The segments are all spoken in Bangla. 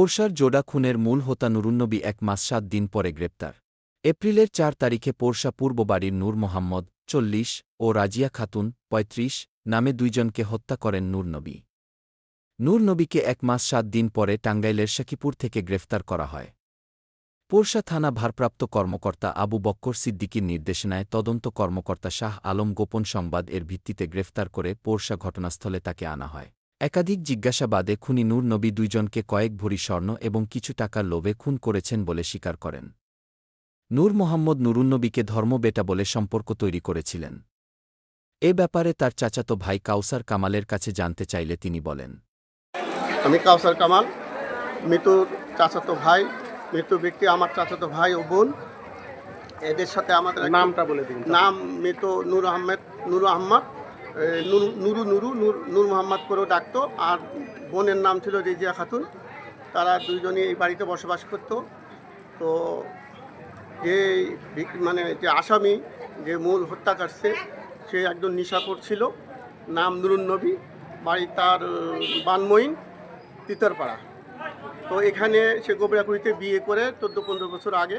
পোরশার জোডা খুনের মূল হোতা নুরুন্নবী এক মাস সাত দিন পরে গ্রেপ্তার। এপ্রিলের চার তারিখে পোরশা পূর্ব বাড়ির নূর মোহাম্মদ, চল্লিশ, ও রাজিয়া খাতুন ৩৫ নামে দুইজনকে হত্যা করেন নূরনবী। নূরনবীকে এক মাস সাত দিন পরে টাঙ্গাইলের শাকিপুর থেকে গ্রেফতার করা হয়। পোরশা থানা ভারপ্রাপ্ত কর্মকর্তা আবু বক্কর সিদ্দিকীর নির্দেশনায় তদন্ত কর্মকর্তা শাহ আলম গোপন সংবাদ এর ভিত্তিতে গ্রেফতার করে পোরশা ঘটনাস্থলে তাকে আনা হয়। একাধিক জিজ্ঞাসাবাদে খুনি নূর নবী দুইজনকে কয়েক ভরি স্বর্ণ এবং কিছু টাকার লোভে খুন করেছেন বলে স্বীকার করেন। নূর মোহাম্মদ নুরুন্নবীকে ধর্মবেটা বলে সম্পর্ক তৈরি করেছিলেন। এ ব্যাপারে তার চাচাতো ভাই কাউসার কামালের কাছে জানতে চাইলে তিনি বলেন আমি কাউসার কামাল মৃত্যুর চাচাতো ভাই মৃত্যু ব্যক্তি আমার চাচাতো ভাই ও বোন। এদের সাথে আমাদের নামটা বলে দিন। নাম মৃত নূর আহমেদ নুর আহমদ নুরু নুরু নুরু নূর মোহাম্মদ করেও ডাকতো। আর বোনের নাম ছিল রেজিয়া খাতুন। তারা দুইজনই এই বাড়িতে বসবাস করতো। তো যে মানে যে আসামি যে মূল হত্যা করছে সে একজন নিশাখোর ছিল। নাম নুরুন নবী। বাড়ি তার আহ, বানমইন তিতরপাড়া। তো এখানে সে গোবরাকুড়িতে বিয়ে করে চোদ্দ পনেরো বছর আগে।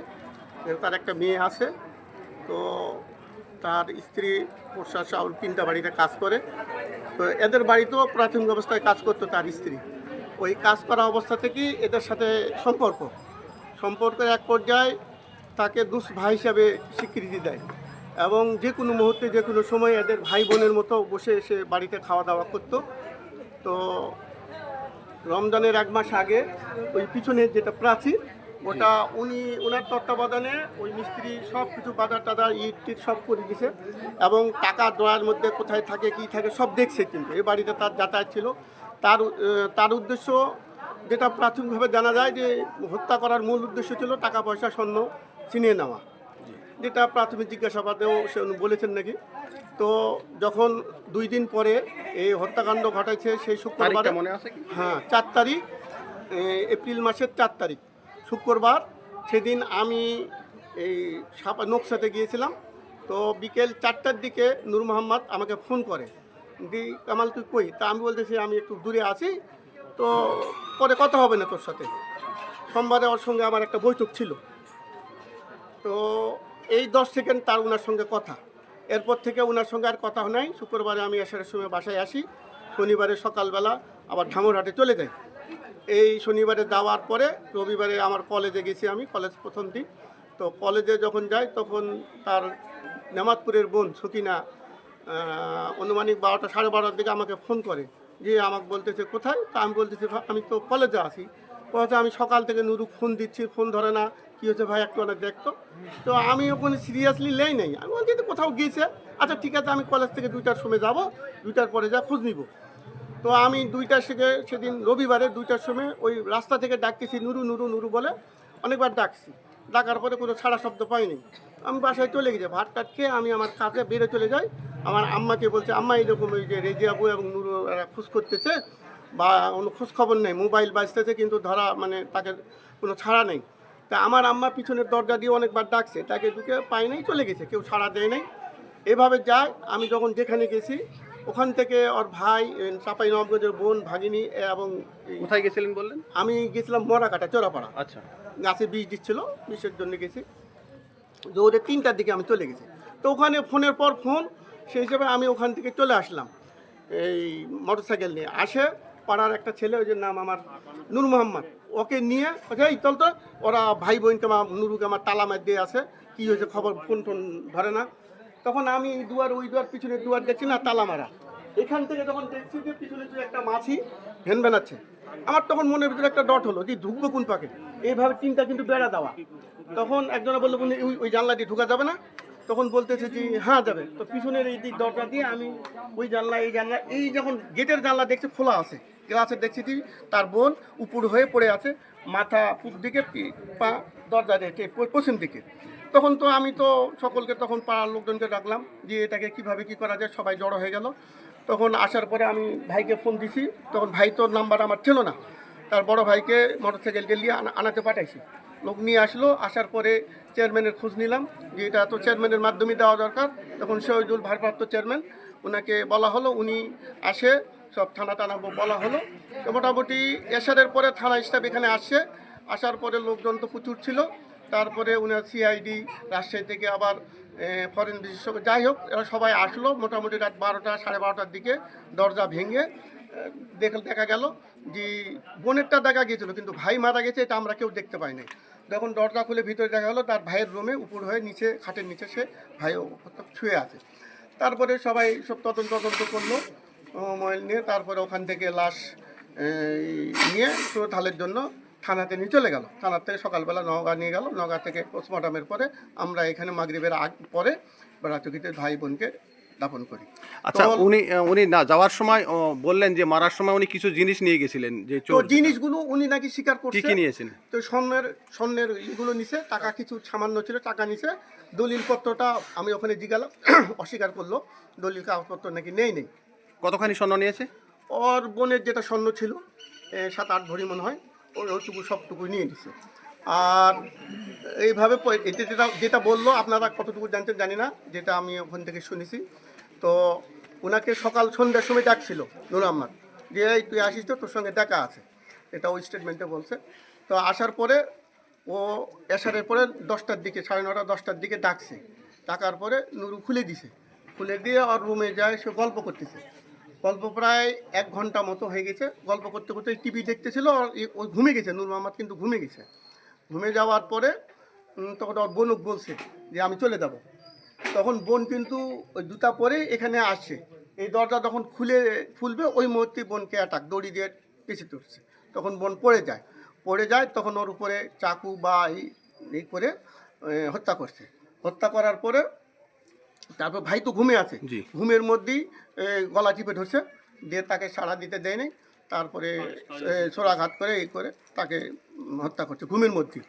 তার একটা মেয়ে আছে। তো তার স্ত্রী পোষা চাউল তিনটা বাড়িতে কাজ করে। তো এদের বাড়িতেও প্রাথমিক অবস্থায় কাজ করতো তার স্ত্রী। ওই কাজ করা অবস্থা থেকেই এদের সাথে সম্পর্ক। সম্পর্কের এক পর্যায়ে তাকে দুস ভাই হিসাবে স্বীকৃতি দেয় এবং যে কোনো মুহূর্তে, যে কোনো সময় এদের ভাই বোনের মতো বসে এসে বাড়িতে খাওয়া দাওয়া করতো। তো রমজানের এক মাস আগে ওই পিছনের যেটা প্রাচীর ওটা উনি ওনার তত্ত্বাবধানে ওই মিস্ত্রি সব কিছু বাজার টাজার ইট টিট সব করে দিছে। এবং টাকা ড্রয়ার মধ্যে কোথায় থাকে কি থাকে সব দেখছে কিন্তু। এই বাড়িতে তার যাতায়াত ছিল। তার তার উদ্দেশ্য যেটা প্রাথমিকভাবে জানা যায় যে হত্যা করার মূল উদ্দেশ্য ছিল টাকা পয়সা স্বর্ণ ছিনিয়ে নেওয়া। যেটা প্রাথমিক জিজ্ঞাসাবাদেও সে বলেছেন নাকি। তো যখন দুই দিন পরে এই হত্যাকাণ্ড ঘটাইছে সেই শুক্রবার হ্যাঁ চার তারিখ এপ্রিল মাসের চার তারিখ। শুক্রবার সেদিন আমি এই সাপা নকশাতে গিয়েছিলাম। তো বিকেল চারটার দিকে নূর মোহাম্মদ আমাকে ফোন করে, দি, কামাল, তুই কই? তা আমি বলতেছি, আমি একটু দূরে আছি, তো পরে কথা হবে না তোর সাথে। সোমবারে ওর সঙ্গে আমার একটা বৈঠক ছিল। তো এই দশ সেকেন্ড তার ওনার সঙ্গে কথা। এরপর থেকে ওনার সঙ্গে আর কথা নাই। শুক্রবারে আমি আসার সময় বাসায় আসি। শনিবারে সকালবেলা আবার ঢামরহাটে চলে যাই। এই শনিবারে যাওয়ার পরে রবিবারে আমার কলেজে গেছি আমি কলেজ প্রথম দিন। তো কলেজে যখন যাই তখন তার নেমাতপুরের বোন সুকিনা আহ, অনুমানিক বারোটা সাড়ে বারোটার দিকে আমাকে ফোন করে। যে আমাকে বলতেছে কোথায়? তা আমি বলতেছি "ভা- আমি তো কলেজে আছি। বলছে আমি সকাল থেকে নুরু ফোন দিচ্ছি ফোন ধরে না। কী হচ্ছে ভাই? একটু অনেক দেখতো। তো আমি ওখানে সিরিয়াসলি লেই নেই। আমি বলছি কোথাও গিয়েছে আচ্ছা ঠিক আছে আমি কলেজ থেকে দুইটার সময় যাব দুইটার পরে যা খোঁজ নিব। তো আমি দুইটার থেকে সেদিন রবিবারে দুইটার সময় ওই রাস্তা থেকে ডাকতেছি, নুরু নুরু নুরু বলে। অনেকবার ডাকছি। ডাকার পরে কোনো ছাড়া শব্দ পাইনি। আমি বাসায় চলে গেছি। ভাত টাট খেয়ে আমি আমার কাজে বেড়ে চলে যাই। আমার আম্মাকে বলছে, আম্মা, এরকম ওই যে রেজিয়াবু এবং নুরু এরা খোঁজ করতেছে বা কোনো খোঁজ খবর নেই। মোবাইল বাজতেছে কিন্তু ধরা মানে তাকে কোনো ছাড়া নেই। তা আমার আম্মা পিছনের দরজা দিয়ে অনেকবার ডাকছে। তাকে ঢুকে পাই চলে গেছে। কেউ ছাড়া দেয় নাই। এভাবে যায়। আমি যখন যেখানে গেছি ওখান থেকে ওর ভাই চাপাই নবগঞ্জের বোন ভাগিনী এবং কোথায় গেছিলেন বললেন? আমি গেছিলাম মরাকাটা চোরাপাড়া। আচ্ছা। গাছে বীজ দিচ্ছিল বিষের জন্য গেছি। ওদের তিনটার দিকে আমি চলে গেছি। তো ওখানে ফোনের পর ফোন সেই হিসেবে আমি ওখান থেকে চলে আসলাম। এই মোটর সাইকেল নিয়ে। আসে পাড়ার একটা ছেলে ওই যে নাম আমার নূর মোহাম্মদ ওকে নিয়ে বলছে, এই চল তো ওরা ভাই বোনকে আমার নুরুকে আমার তালা মার দিয়ে আসে কী হয়েছে খবর ফোন টোন ধরে না। তখন আমি এই দুয়ার, ওই দুয়ার পিছনে দুয়ার দেখছি না, তালা মারা। এখান থেকে যখন দেখছি যে পিছনে যে একটা মাছি ভ্যান বেনাচ্ছে, আমার তখন মনের ভিতরে একটা ডট হলো যে ঢুকবো কোন পাকে? এইভাবে তিনটা কিন্তু বেড়া দেওয়া। তখন একজনে বলল বলে ওই ওই জানলা দিয়ে ঢুকা যাবে না? তখন বলতেছে যে হ্যাঁ যাবে। তো পিছনের এই দিক দরজা দিয়ে আমি ওই জানলা, এই জানলা, এই যখন গেটের জানলা দেখছি, খোলা আছে। গ্লাসের দেখছি যে তার বোন উপর হয়ে পড়ে আছে, মাথা পূব দিকে, পা দরজা দেখে পশ্চিম দিকে। তখন তো আমি তো সকলকে তখন পাড়ার লোকজনকে ডাকলাম যে এটাকে কীভাবে কি করা যায়, সবাই জড়ো হয়ে গেল। তখন আসার পরে আমি ভাইকে ফোন দিছি। তখন ভাই তো নাম্বার আমার ছিল না। তার বড় ভাইকে মোটরসাইকেলকে নিয়ে আনা- আনাতে পাঠাইছি। লোক নিয়ে আসলো, আসার পরে চেয়ারম্যানের খোঁজ নিলাম যে এটা তো চেয়ারম্যানের মাধ্যমে দেওয়া দরকার। তখন শহীদুল ভারপ্রাপ্ত চেয়ারম্যান ওনাকে বলা হলো, উনি আসে, সব থানা টানা বলা হলো। মোটামুটি এশারের পরে থানা স্টাফ এখানে আসছে আসার পরে লোকজন তো প্রচুর ছিল। তারপরে উনার সিআইডি রাজশাহী থেকে আবার ফরেন বিশেষজ্ঞ, যাই হোক, এরা সবাই আসলো মোটামুটি রাত বারোটা, সাড়ে বারোটার দিকে দরজা ভেঙে দেখ, দেখা গেল যে বোনেরটা দেখা গিয়েছিল, কিন্তু ভাই মারা গেছে, এটা আমরা কেউ দেখতে পাই নাই যখন দরজা খুলে ভিতরে দেখা গেলো, তার ভাইয়ের রুমে উপর হয়ে নিচে, খাটের নিচে সে ভাই ছুঁয়ে আছে। তারপরে সবাই সব তদন্ত তদন্ত করল মোবাইল নিয়ে, তারপরে ওখান থেকে লাশ নিয়ে থালের জন্য থানাতে নিয়ে চলে গেল। থানার থেকে সকালবেলা নওগাঁ নিয়ে গেল। নওগাঁ থেকে পোস্টমর্টমের পরে আমরা এখানে মাগরিবের আগ পরে বেড়াচকিতে ভাই বোনকে দাপন করি। আচ্ছা উনি উনি না যাওয়ার সময় বললেন যে মারার সময় উনি কিছু জিনিস নিয়ে গেছিলেন যে তো জিনিসগুলো উনি নাকি স্বীকার করছে। কি নিয়েছেন? তো স্বর্ণের স্বর্ণের ইগুলো নিছে টাকা কিছু সামান্য ছিল টাকা নিছে। দলিলপত্রটা আমি ওখানে জিগালাম অস্বীকার করল। দলিল কাগজপত্র নাকি নেই নেই। কতখানি স্বর্ণ নিয়েছে? ওর বোনের যেটা স্বর্ণ ছিল সাত আট ভরি মনে হয়। ওইটুকু সবটুকু নিয়ে নিছে। আর এইভাবে যেটা যেটা বলল, আপনারা কতটুকু জানতেন জানি না, যেটা আমি ওখান থেকে শুনেছি। তো ওনাকে সকাল সন্ধ্যার সময় ডাকছিল নুর আহমদ, যে, এই, তুই আসিস তো? তোর সঙ্গে দেখা আছে। এটা ওই স্টেটমেন্টে বলছে। তো আসার পরে ও এসারের পরে দশটার দিকে, সাড়ে নটা, দশটার দিকে ডাকছে। ডাকার পরে নুরু খুলে দিছে। খুলে দিয়ে আর রুমে যায়, সে গল্প করতেছে। গল্প প্রায় এক ঘণ্টা মতো হয়ে গেছে। গল্প করতে করতে টিভি দেখতেছিল আর ওই ঘুমে গেছে নূর মোহাম্মদ কিন্তু ঘুমে গেছে। ঘুমে যাওয়ার পরে তখন ওর বোনক বলছে যে, আমি চলে যাব। তখন বোন কিন্তু ওই জুতা পরে এখানে আসছে। এই দরজা যখন খুলে, খুলবে, ওই মুহূর্তে বোনকে অ্যাটাক দড়ি দিয়ে পিছিয়ে তুলছে। তখন বোন পড়ে যায়। পড়ে যায়, তখন ওর উপরে চাকু বা এই করে হত্যা করছে। হত্যা করার পরে তারপর ভাই তো ঘুমে আছে। ঘুমের মধ্যেই গলা টিপে ধরছে। দিয়ে তাকে সাড়া দিতে দেয়নি। তারপরে ছোড়াঘাত করে এই করে তাকে হত্যা করছে ঘুমের মধ্যেই।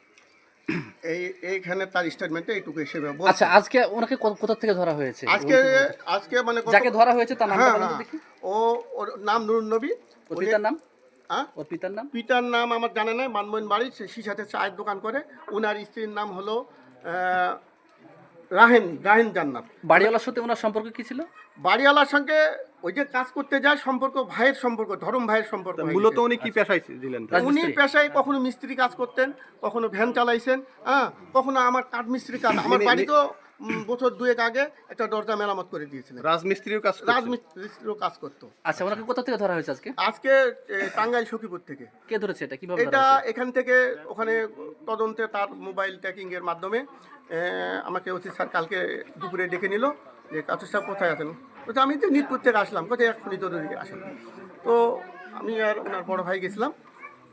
এই এইখানে তার স্টেটমেন্টে এইটুকু হিসেবে। আচ্ছা আজকে ওনাকে কোথা থেকে ধরা হয়েছে? আজকে আজকে মানে যাকে ধরা হয়েছে তার নামটা হ্যাঁ হ্যাঁ। দেখি। ও ওর নাম নুরুন নবী। ওর পিতার নাম? ওর পিতার নাম? পিতার নাম আমার জানা নাই। মানমোহন বাড়ি সে সিসাতে চায়ের দোকান করে। ওনার স্ত্রীর নাম হলো আহ, রাহেন রাহেন জান্নাত। বাড়িওয়ালার সাথে ওনার সম্পর্ক কি ছিল? বাড়িওয়ালার সঙ্গে ওই যে কাজ করতে যায় সম্পর্ক ভাইয়ের সম্পর্ক ধরম ভাইয়ের সম্পর্ক মূলত উনি কি পেশায় দিলেন উনি পেশায় কখনো মিস্ত্রি কাজ করতেন কখনো ভ্যান চালাইছেন হ্যাঁ কখনো আমার কাঠ মিস্ত্রি কাজ আমার বাড়ি নি- বাড়িতেও উম, বছর দুয়েক আগে একটা দরজা মেরামত করে দিয়েছিলেন। রাজমিস্ত্রিও কাজ করছেন? রাজমিস্ত্রিও কাজ করতো। আচ্ছা ওনাকে কোথা থেকে ধরা হয়েছে আজকে? আজকে টাঙ্গাইল সখীপুর থেকে। কে ধরেছে এটা? কীভাবে এটা এখান থেকে ওখানে তদন্তে তার মোবাইল ট্র্যাকিং এর মাধ্যমে আমাকে ওসি স্যার কালকে দুপুরে ডেকে নিল যে কাতুর সাহেব কোথায় আছেন? বলছে আমি তো নিতপুর থেকে আসলাম। কোথায় এক্ষুনি জরুরি আসেন। তো আমি আর ওনার বড় ভাই গেছিলাম।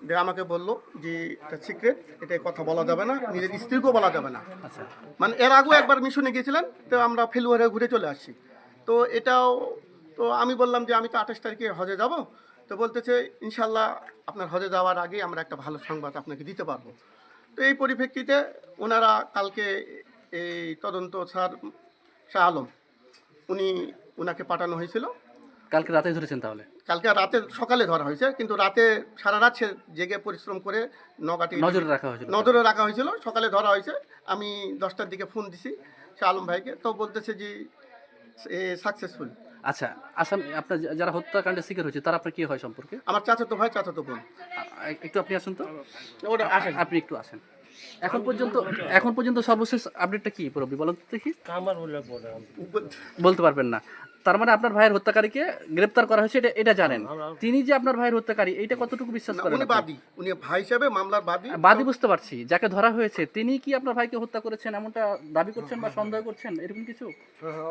যে আমাকে বলল যে এটা সিক্রেট এটা কথা বলা যাবে না নিজের স্ত্রীকেও বলা যাবে না। আচ্ছা। মানে এর আগেও একবার মিশনে গিয়েছিলেন তো আমরা ফেলুয়ারে ঘুরে চলে আসছি। তো এটাও তো আমি বললাম যে আমি তো আঠাশ তারিখে হজে যাব। তো বলতেছে ইনশাল্লাহ আপনার হজে যাওয়ার আগে আমরা একটা ভালো সংবাদ আপনাকে দিতে পারব। তো এই পরিপ্রেক্ষিতে ওনারা কালকে এই তদন্ত স্যার শাহ আলম উনি ওনাকে পাঠানো হয়েছিল। কালকে রাতে ধরেছেন তাহলে? কালকে রাতে সকালে ধরা হয়েছে কিন্তু রাতে সারা রাত সে জেগে পরিশ্রম করে নগাটি নজরে রাখা হয়েছিল। নজরে রাখা হয়েছিল সকালে ধরা হয়েছে। আমি দশটার দিকে ফোন দিছি শাহ আলম ভাইকে তো বলতেছে যে সাকসেসফুল। আচ্ছা আসাম আপনার যারা হত্যাকাণ্ডের শিকার হয়েছে তারা আপনার কি হয় সম্পর্কে? আমার চাচাতো ভাই চাচাতো বোন। একটু আপনি আসুন তো। ওটা আসেন। আপনি একটু আসেন। এখন পর্যন্ত এখন পর্যন্ত সর্বশেষ আপডেটটা কি তো দেখি। বলতে পারবেন না। তার মানে আপনার ভাইয়ের হত্যাকারীকে গ্রেপ্তার করা হয়েছে এটা এটা জানেন। তিনি যে আপনার ভাইয়ের হত্যাকারী এইটা কতটুকু বিশ্বাস করেন উনি বাদী। উনি ভাই হিসাবে মামলার বাদী। বাদী বুঝতে পারছি। যাকে ধরা হয়েছে তিনি কি আপনার ভাইকে হত্যা করেছেন এমনটা দাবি করছেন বা সন্দেহ করছেন? এরকম কিছু?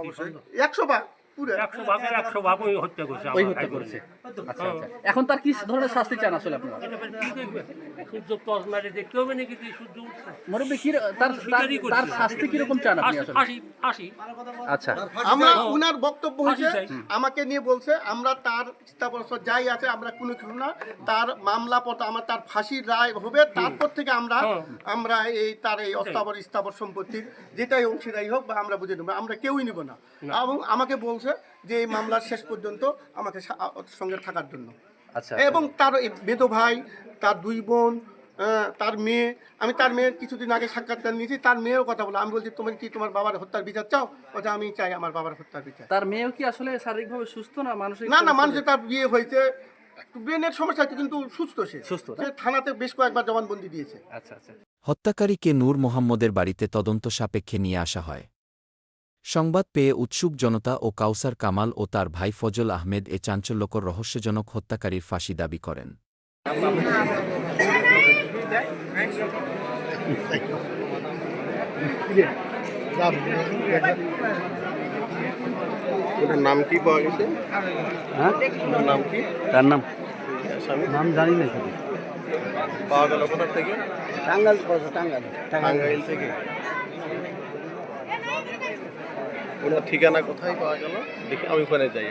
অবশ্যই। একশো বার। পুরো একশো ভাগের একশো ভাগ ওই হত্যা করছে ওই হত্যা ভাই আচ্ছা আচ্ছা। এখন তার কি ধরনের শাস্তি চান আসলে আপনারা সূর্য মারে দেখতে হবে নাকি যে সূর্য উঠছে? মুরব্বী কি তার তার- শাস্তি কীরকম চান আপনি আসলে? আচ্ছা। আমরা উনার বক্তব্য হয়েছে আমাকে নিয়ে বলছে আমরা তার স্থাপত্য যাই আছে আমরা কোনো কিছু না। তার মামলা পত্র আমার তার ফাঁসির রায় হবে তারপর থেকে আমরা আমরা এই তার এই অস্থাবর স্থাবর সম্পত্তির যেটাই অংশীদারি হোক বা আমরা বুঝে নেব আমরা কেউই নিব না। এবং আমাকে বলছে যে এই মামলার শেষ পর্যন্ত আমাকে সঙ্গে থাকার জন্য। আচ্ছা এবং তার বেদো ভাই তার দুই বোন আহ, তার মেয়ে আমি তার মেয়ের কিছুদিন আগে সাক্ষাৎকার নিয়েছি তার মেয়েও কথা বলো আমি বলছি তুমি কি তোমার বাবার হত্যার বিচার চাও? ওটা আমি চাই আমার বাবার হত্যার বিচার। তার মেয়েও কি আসলে শারীরিকভাবে সুস্থ না মানসিক না না মানুষের তার বিয়ে হয়েছে একটু ব্রেনের সমস্যা আছে কিন্তু সুস্থ সে। সুস্থ সে থানাতে বেশ কয়েকবার জবানবন্দি দিয়েছে। আচ্ছা আচ্ছা। হত্যাকারীকে নূর মোহাম্মদের বাড়িতে তদন্ত সাপেক্ষে নিয়ে আসা হয়। সংবাদ পেয়ে উৎসুক জনতা ও কাউসার কামাল ও তার ভাই ফজল আহমেদ এ চাঞ্চল্যকর রহস্যজনক হত্যাকারীর ফাঁসি দাবি করেন। ওটার নাম কি পাওয়া গেছে? ওটার নাম কি? তার নাম? নাম জানি না পাওয়া গেল কোথার থেকে? টাঙ্গাল কথা টাঙ্গাইল থেকে। ওনার ঠিকানা কোথায় পাওয়া গেল? দেখি আমি ওখানে যাই